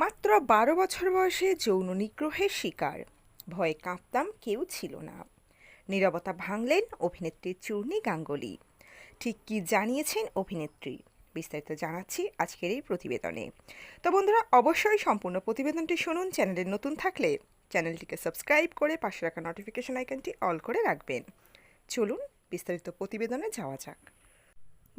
মাত্র বারো বছর বয়সে যৌন নিগ্রহের শিকার। ভয়ে কাঁপতাম কেউ ছিল না। নীরবতা ভাঙলেন অভিনেত্রী চূর্ণী গাঙ্গুলি। ঠিক কি জানিয়েছেন অভিনেত্রী? বিস্তারিত জানাচ্ছি আজকের এই প্রতিবেদনে। তো বন্ধুরা, অবশ্যই সম্পূর্ণ প্রতিবেদনটি শুনুন, চ্যানেলে নতুন থাকলে চ্যানেলটিকে সাবস্ক্রাইব করে পাশে রাখা নোটিফিকেশন আইকনটি অল করে রাখবেন। চলুন বিস্তারিত প্রতিবেদনে যাওয়া যাক।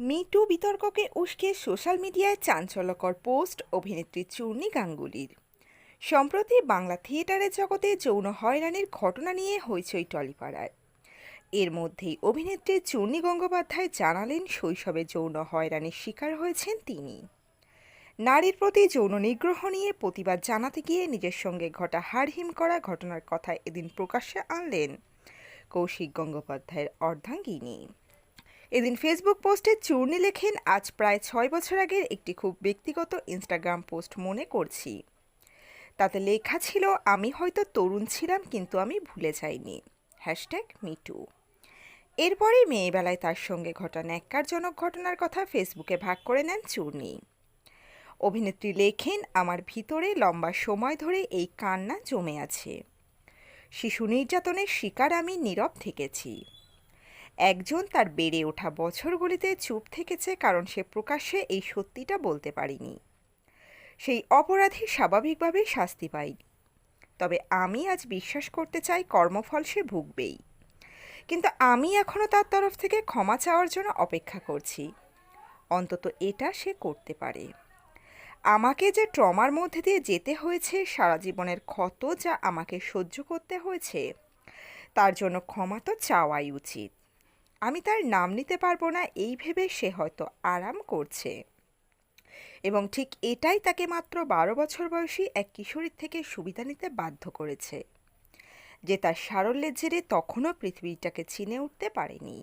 মিটু বিতর্ককে উস্কে সোশ্যাল মিডিয়ায় চাঞ্চল্যকর পোস্ট অভিনেত্রী চূর্ণী গাঙ্গুলির। সম্প্রতি বাংলা থিয়েটারের জগতে যৌন হয়রানির ঘটনা নিয়ে হইচই টলিপাড়ায়। এর মধ্যেই অভিনেত্রী চূর্ণী গঙ্গোপাধ্যায় জানালেন শৈশবে যৌন হয়রানির শিকার হয়েছেন তিনি। নারীর প্রতি যৌন নিগ্রহ নিয়ে প্রতিবাদ জানাতে গিয়ে নিজের সঙ্গে ঘটা হাড়হিম করা ঘটনার কথা এদিন প্রকাশ্যে আনলেন কৌশিক গঙ্গোপাধ্যায়ের অর্ধাঙ্গিনী। এদিন ফেসবুক পোস্টে চূর্ণি লেখেন, আজ প্রায় ছয় বছর আগের একটি খুব ব্যক্তিগত ইনস্টাগ্রাম পোস্ট মনে করছি। তাতে লেখা ছিল, আমি হয়তো তরুণ ছিলাম, কিন্তু আমি ভুলে যাইনি। হ্যাশট্যাগ মিটু এরপরেই মেয়েবেলায় তার সঙ্গে ঘটা ন্যাক্কারজনক ঘটনার কথা ফেসবুকে ভাগ করে নেন চূর্ণি। অভিনেত্রী লেখেন, আমার ভিতরে লম্বা সময় ধরে এই কান্না জমে আছে। শিশু নির্যাতনের শিকার আমি নীরব থেকেছি। একজন তার বেড়ে ওঠা বছরগুলিতে চুপ থেকেছে কারণ সে প্রকাশ্যে এই সত্যিটা বলতে পারিনি। সেই অপরাধী স্বাভাবিকভাবেই শাস্তি পায়নি। তবে আমি আজ বিশ্বাস করতে চাই কর্মফল সে ভুগবেই। কিন্তু আমি এখনও তার তরফ থেকে ক্ষমা চাওয়ার জন্য অপেক্ষা করছি। অন্তত এটা সে করতে পারে। আমাকে যে ট্রমার মধ্যে দিয়ে যেতে হয়েছে, সারা জীবনের ক্ষত যা আমাকে সহ্য করতে হয়েছে, তার জন্য ক্ষমা তো চাওয়াই উচিত। আমি তার নাম নিতে পারব না, এই ভেবে সে হয়তো আরাম করছে। এবং ঠিক এটাই তাকে মাত্র বারো বছর বয়সী এক কিশোরীর থেকে সুবিধা নিতে বাধ্য করেছে, যে তার সারল্যের জেরে তখনও পৃথিবীটাকে চিনে উঠতে পারেনি।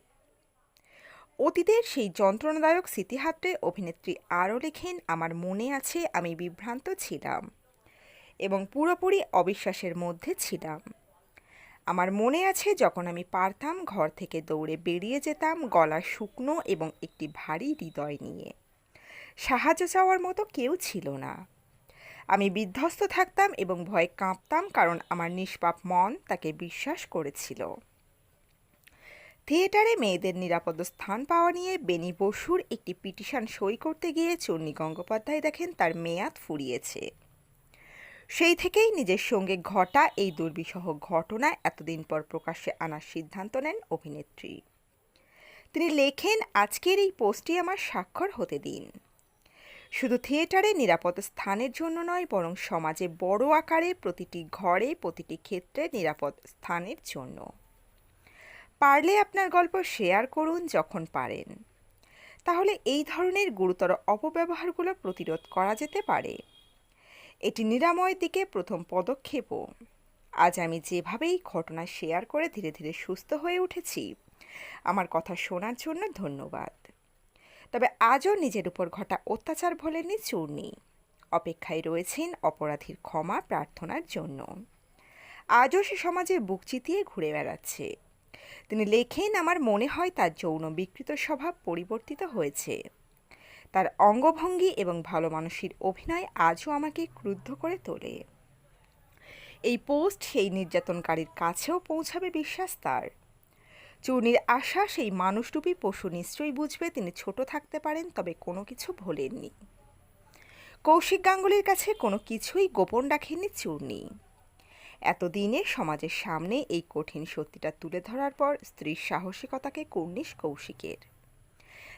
অতীতের সেই যন্ত্রণাদায়ক স্মৃতিহাত্রে অভিনেত্রী আরও লেখেন, আমার মনে আছে আমি বিভ্রান্ত ছিলাম এবং পুরোপুরি অবিশ্বাসের মধ্যে ছিলাম। আমার মনে আছে যখন আমি পারতাম ঘর থেকে দৌড়ে বেরিয়ে যেতাম গলা শুকনো এবং একটি ভারী হৃদয় নিয়ে। সাহায্য চাওয়ার মতো কেউ ছিল না। আমি বিধ্বস্ত থাকতাম এবং ভয়ে কাঁপতাম কারণ আমার নিষ্পাপ মন তাকে বিশ্বাস করেছিল। থিয়েটারে মেয়েদের নিরাপদ স্থান পাওয়া নিয়ে বেনি বসুর একটি পিটিশন সই করতে গিয়ে চন্নী গঙ্গোপাধ্যায় দেখেন তার মেয়াদ ফুরিয়েছে। সেই থেকেই নিজের সঙ্গে ঘটা এই দুর্বিষহ ঘটনা এতদিন পর প্রকাশ্যে আনার সিদ্ধান্ত নেন অভিনেত্রী। তিনি লেখেন, আজকের এই পোস্টটি আমার স্বাক্ষর হতে দিন। শুধু থিয়েটারে নিরাপদ স্থানের জন্য নয়, বরং সমাজে বড় আকারে প্রতিটি ঘরে, প্রতিটি ক্ষেত্রে নিরাপদ স্থানের জন্য। পারলে আপনার গল্প শেয়ার করুন যখন পারেন। তাহলে এই ধরনের গুরুতর অপব্যবহারগুলো প্রতিরোধ করা যেতে পারে। এটি নিরাময়ের দিকে প্রথম পদক্ষেপও। আজ আমি যেভাবেই ঘটনা শেয়ার করে ধীরে ধীরে সুস্থ হয়ে উঠেছি, আমার কথা শোনার জন্য ধন্যবাদ। তবে আজও নিজের উপর ঘটা অত্যাচার ভোলেননি চূর্ণি। অপেক্ষায় রয়েছেন অপরাধীর ক্ষমা প্রার্থনার জন্য। আজও সে সমাজে বুক চিতিয়ে ঘুরে বেড়াচ্ছে। তিনি লেখেন, আমার মনে হয় তার যৌন বিকৃত স্বভাব পরিবর্তিত হয়েছে। তার অঙ্গভঙ্গি এবং ভালো মানুষের অভিনয় আজও আমাকে ক্রুদ্ধ করে তোলে। এই পোস্ট সেই নির্যাতনকারীর কাছেও পৌঁছাবে বিশ্বাস তার। চূর্ণির আশা সেই মানুষরূপী পশু নিশ্চয়ই বুঝবে তিনি ছোট থাকতে পারেন, তবে কোনো কিছু ভোলেননি। কৌশিক গাঙ্গুলির কাছে কোনো কিছুই গোপন রাখেননি চূর্ণি এতদিনে সমাজের সামনে এই কঠিন সত্যিটা তুলে ধরার পর স্ত্রীর সাহসিকতাকে কর্নিশ কৌশিকের।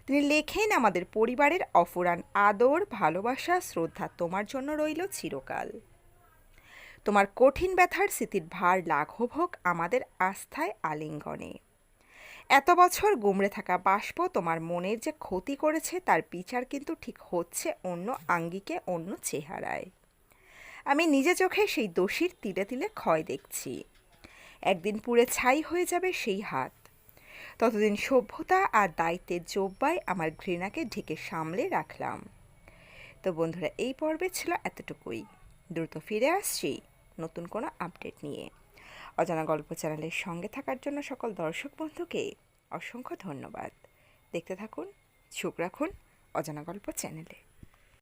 তিনি লেখেন, আমাদের পরিবারের অফুরান আদর, ভালোবাসা, শ্রদ্ধা তোমার জন্য রইল চিরকাল। তোমার কঠিন ব্যথার স্মৃতির ভার লাঘব হোক আমাদের আস্থায় আলিঙ্গনে। এত বছর গুমড়ে থাকা বাষ্প তোমার মনের যে ক্ষতি করেছে, তার বিচার কিন্তু ঠিক হচ্ছে অন্য আঙ্গিকে, অন্য চেহারায়। আমি নিজে চোখে সেই দোষীর তিলে তিলে ক্ষয় দেখছি। একদিন পুড়ে ছাই হয়ে যাবে সেই হাত। ততদিন সভ্যতা আর দায়িত্বের জোব্বায় আমার ঘৃণাকে ঢেকে সামলে রাখলাম। তো বন্ধুরা, এই পর্বে ছিল এতটুকুই। দ্রুত ফিরে আসছি নতুন কোনো আপডেট নিয়ে। অজানা গল্প চ্যানেলের সঙ্গে থাকার জন্য সকল দর্শক বন্ধুকে অসংখ্য ধন্যবাদ। দেখতে থাকুন চোখ রাখুন অজানা গল্প চ্যানেলে।